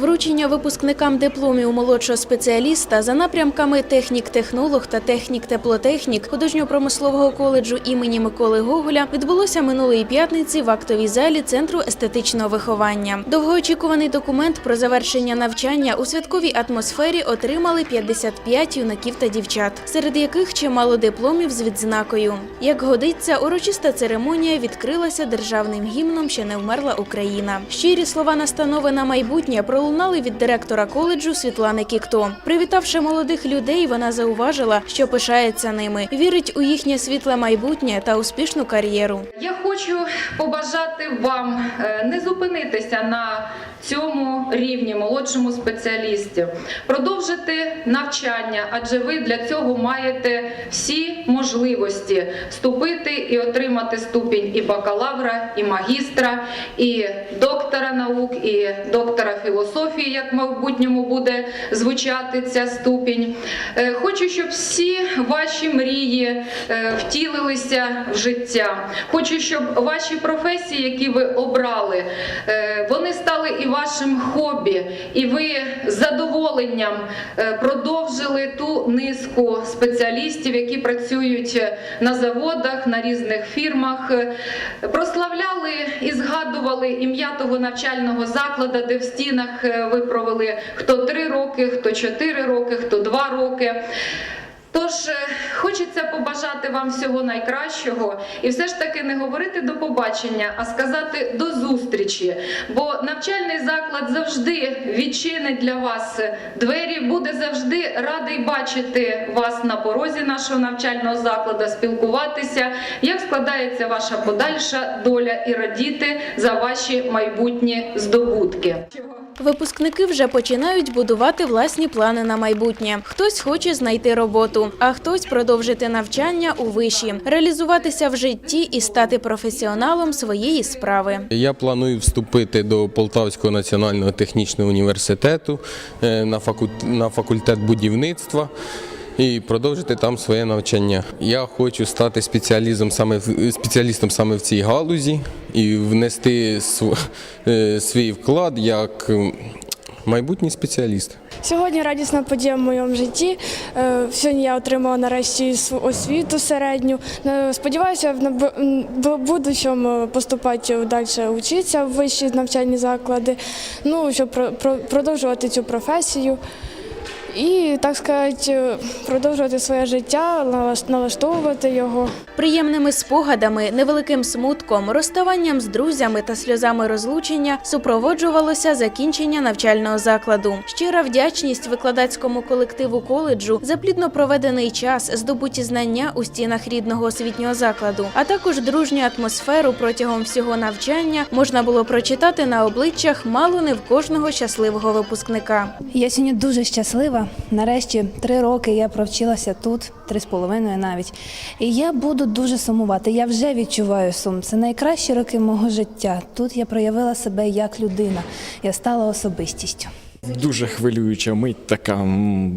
Вручення випускникам дипломів молодшого спеціаліста за напрямками технік-технолог та технік-теплотехнік художньо-промислового коледжу імені Миколи Гоголя відбулося минулої п'ятниці в актовій залі Центру естетичного виховання. Довгоочікуваний документ про завершення навчання у святковій атмосфері отримали 55 юнаків та дівчат, серед яких чимало дипломів з відзнакою. Як годиться, урочиста церемонія відкрилася державним гімном Ще не вмерла Україна. Щирі слова настанови на майбутнє пролунали від директора коледжу Світлани Кікто. Привітавши молодих людей, вона зауважила, що пишається ними, вірить у їхнє світле майбутнє та успішну кар'єру. Я хочу побажати вам е, не зупинитися на цьому рівні молодшому спеціалісті, продовжити навчання, адже ви для цього маєте всі можливості вступити і отримати ступінь і бакалавра, і магістра, і доктора наук, і доктора філософії, як в майбутньому буде звучати ця ступінь. Е, Хочу, щоб всі ваші мрії е, втілилися в життя. Хочу, щоб ваші професії, які ви обрали, е, вони стали і вашим хобі, і ви з задоволенням продовжили ту низку спеціалістів, які працюють на заводах, на різних фірмах, прославляли і згадували ім'я того навчального закладу, де в стінах е, ви провели хто три роки, хто чотири роки, хто два роки. Тож е, хочеться побажати вам всього найкращого і все ж таки не говорити до побачення, а сказати до зустрічі. Бо навчальний заклад завжди відчинить для вас двері, буде завжди радий бачити вас на порозі нашого навчального закладу, спілкуватися, як складається ваша подальша доля і радіти за ваші майбутні здобутки. Випускники вже починають будувати власні плани на майбутнє. Хтось хоче знайти роботу, а хтось продовжити навчання у виші, реалізуватися в житті і стати професіоналом своєї справи. Я планую вступити до Полтавського національного технічного університету е, на факульт- на факультет будівництва. І продовжити там своє навчання. Я хочу стати спеціалістом саме в спеціалістом саме в цій галузі і внести е, свій вклад як майбутній спедліст. Сьогодні радісна подія в моєму житті. Е, Сьогодні я отримала нарешті освіту середню. Е, Сподіваюся, в будущому поступати далі вчитися в вищі навчальні заклади, ну, щоб про- про- продовжувати цю професію. І, так сказати, продовжувати своє життя, налаш- налаштовувати його. Приємними спогадами, невеликим смутком, розставанням з друзями та сльозами розлучення супроводжувалося закінчення навчального закладу. Щира вдячність викладацькому колективу коледжу за плідно проведений час, здобуті знання у стінах рідного освітнього закладу, а також дружню атмосферу протягом всього навчання можна було прочитати на обличчях мало не в кожного щасливого випускника. Я сьогодні дуже щаслива. Нарешті три роки я провчилася тут, три з половиною навіть. І я буду дуже сумувати. Я вже відчуваю сум. Це найкращі роки мого життя. Тут я проявила себе як людина. Я стала особистістю. Дуже хвилююча мить, така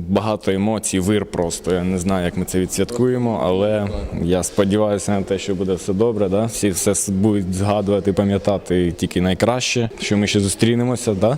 багато емоцій, вир просто. Я не знаю, як ми це відсвяткуємо, але я сподіваюся на те, що буде все добре. Да? Всі все будуть згадувати, пам'ятати тільки найкраще, що ми ще зустрінемося. Да?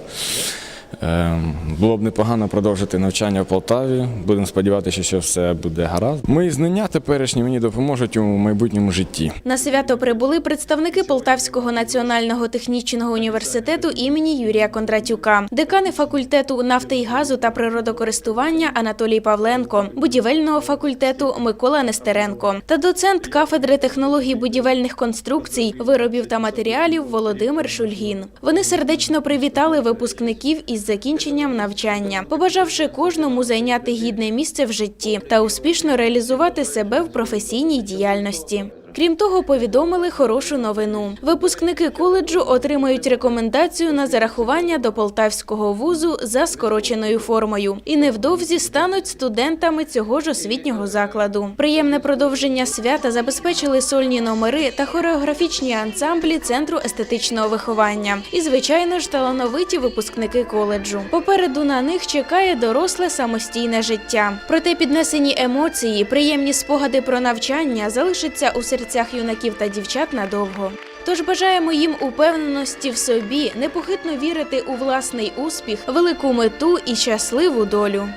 Ем, було б непогано продовжити навчання в Полтаві. Будемо сподіватися, що все буде гаразд. Мої знання теперішні мені допоможуть у майбутньому житті. На свято прибули представники Полтавського національного технічного університету імені Юрія Кондратюка, декани факультету нафти і газу та природокористування Анатолій Павленко, будівельного факультету Микола Нестеренко та доцент кафедри технологій будівельних конструкцій, виробів та матеріалів Володимир Шульгін. Вони сердечно привітали випускників із закінченням навчання, побажавши кожному зайняти гідне місце в житті та успішно реалізувати себе в професійній діяльності. Крім того, повідомили хорошу новину. Випускники коледжу отримають рекомендацію на зарахування до полтавського вузу за скороченою формою і невдовзі стануть студентами цього ж освітнього закладу. Приємне продовження свята забезпечили сольні номери та хореографічні ансамблі центру естетичного виховання. І, звичайно ж, талановиті випускники коледжу. Попереду на них чекає доросле самостійне життя. Проте піднесені емоції, приємні спогади про навчання залишаться у серцях юнаків та дівчат надовго. Тож бажаємо їм упевненості в собі, непохитно вірити у власний успіх, велику мету і щасливу долю.